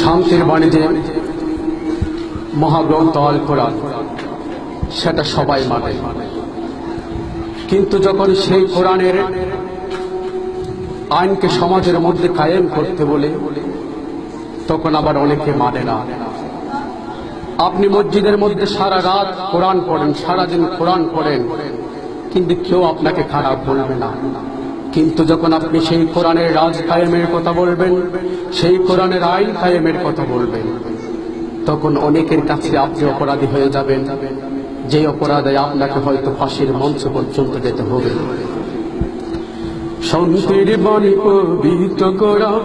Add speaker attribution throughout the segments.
Speaker 1: শান্তির বাণীতে মহাগ্রন্থ আল কোরআন, সেটা সবাই মানে। কিন্তু যখন সেই কোরআনের আইনকে সমাজের মধ্যে কায়েম করতে বলে, তখন আবার অনেকে মানে না। আপনি মসজিদের মধ্যে সারা রাত কোরআন পড়েন সারাদিন কোরআন পড়েন, কিন্তু কেউ আপনাকে খারাপ বলবে না। কিন্তু যখন আপনি সেই কোরআনের রাজ কায়েমের কথা বলবেন, সেই কোরআনের আইন কায়েমের কথা বলবেন, তখন অনেকের কাছে আপনি অপরাধী হয়ে যাবেন। যে অপরাধে আপনাকে হয়তো ফাঁসির মঞ্চ পর্যন্ত যেতে হবে। শান্তির বাণী পবিত্র কোরআন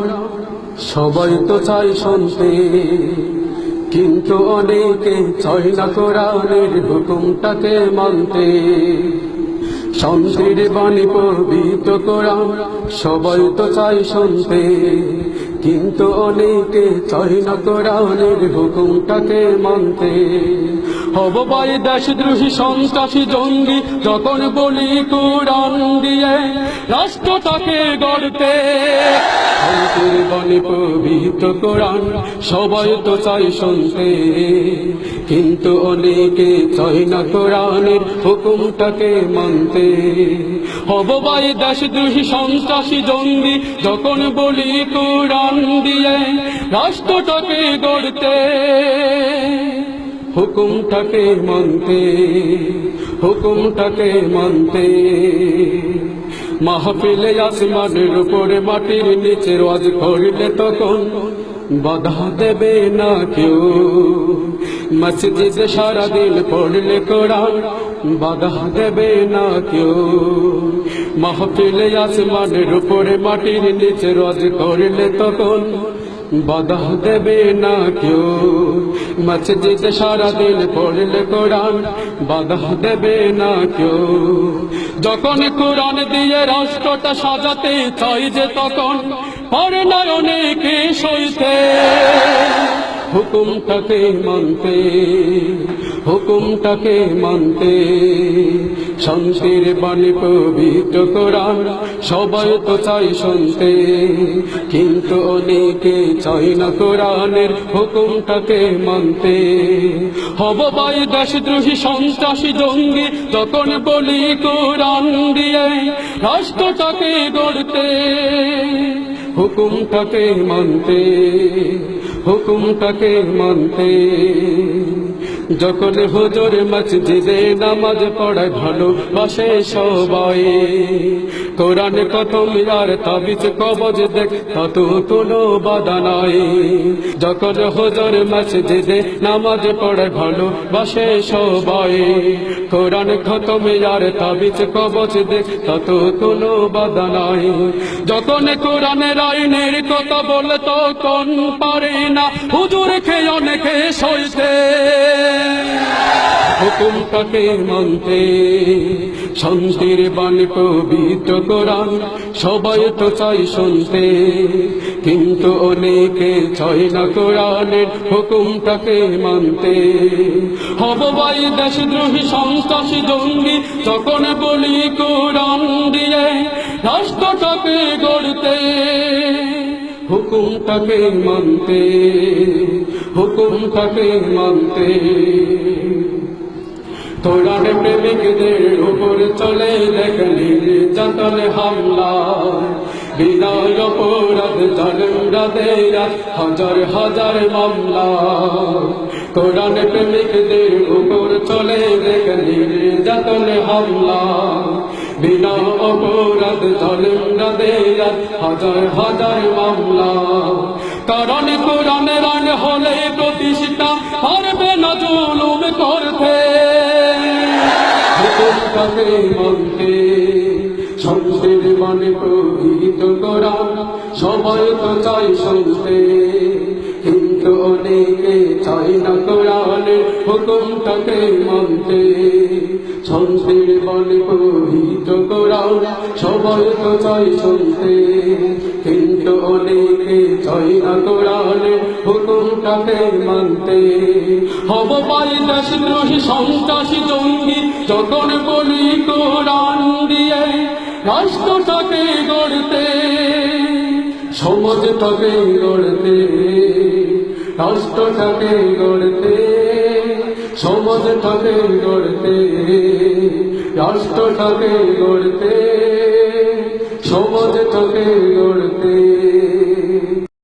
Speaker 1: সবাই তো চাই শুনতে কিন্তু অনেকে চাই না কোরআনের হুকুমটাকে মানতে। শান্তির বাণী পবিত্র কোরআন সবাই তো চাই শুনতে কিন্তু অনেকে চাই না কোরআনের হুকুমটাকে মানতে। হব ভাই দেশদ্রোহী সন্ত্রাসী, জঙ্গি যখন বলি কোরআন দিয়ে রাষ্ট্রটাকে গড়তে। বাণী পবিত্র কোরআন, সবাই তো চাই শুনতে। কিন্তু অনেকে চাই না কোরআনের হুকুমটাকে মানতে। হব ভাই দেশদ্রোহী সন্ত্রাসী, জঙ্গি যখন বলি কোরআন দিয়ে রাষ্ট্রটাকে গড়তে। হুকুমটাকে মানতে হুকুমটাকে মানতে। মাহফিলে আসমানের উপরে মাটির নিচে রোজ করলে তখন বাধা দেবে না কেউ। মসজিদে সারাদিন পড়লে কোরআন বাধা দেবে না কেউ। মাহফিলে আসমানের উপরে মাটির নিচে রোজ করলে তখন বাধা দেবে না কেউ। মসজিদ সারা দিন পড়লে কোরআন বাধা দেবে না কেউ। যখন কোরআন দিয়ে রাষ্ট্রটা সাজাতে চাই যে তখন পরে না অনেকে সইতে? হুকুমটাকে মানতে হুকুমটাকে মানতে। শান্তির বাণী পবিত্র কোরআন, সবাই তো চাই শুনতে। কিন্তু অনেকে চাই না কোরআনের হুকুমটাকে মানতে। হব ভাই দেশদ্রোহী, সন্ত্রাসী, জঙ্গি, যখন বলি কোরআন দিয়ে রাষ্ট্রটাকে গড়তে। হুকুমটাকে মানতে হুকুমটাকে মানতে। যখন হুজুর মসজিদে নামাজ পড়ায় ভালো, বসে সবাই। কোরআন কত মিয়ার তাবিজ কবজ দেখ, তত কোনো বাধা নাই। যখন হুজুর মসজিদে নামাজ পড়ায় ভালো, বসে সবাই। কোরআন কত মিয়ার তাবিজ কবজ দেখ, তত কোনো বাধা নাই। যখন কোরআনের আইনের কথা বলে, তখন পারে না। হুজুর খেয়ে অনেকে সইতে। হুকুমটাকে মানতে। শান্তির বাণী পবিত্র কোরআন সবাই তো চাই শুনতে। কিন্তু অনেকে চাই না কোরআনের হুকুমটাকে মানতে। হব ভাই দেশদ্রোহী, সন্ত্রাসী, জঙ্গি তখন বলি কোরআন দিয়ে রাষ্ট্রটাকে গড়তে। হুকুমটাকে মানতে হুকুমটাকে মানতে। কোরআন প্রেমিকদের উপর চলে দেখলি যতন হামলা বিনয় অপরাধ জন্মরাদেরা হাজার হাজার মামলা। কোরআন প্রেমিকদের উপর চলে দেখলি যতন হামলা বিনা অপরাধ জন্মরাদেরা হাজার হাজার মামলা। কারণ কোরআনের আইন হলে প্রতিষ্ঠা হুকুমটাকে মানতে শান্তির মানে প্রভৃত করা সবাই তো চাই শুনতে কিন্তু অনেকে চাই না কোরআনের হুকুমটাকে মানতে। শান্তির মানে প্রভৃত করা সবাই তো চাই শুনতে কিন্তু অনেকে চাই না কোরআনের হুকুমটাকে মানতে। হব পাই দেশদ্রোহী সন্ত্রাসী জঙ্গি, যখন বলি কোরআন দিয়ে রাষ্ট্রটাকে গড়তে। সমাজটাকে গড়তে রাষ্ট্রটাকে গড়তে সমাজটাকে গড়তে রাষ্ট্রটাকে গড়তে সমাজটাকে গড়তে।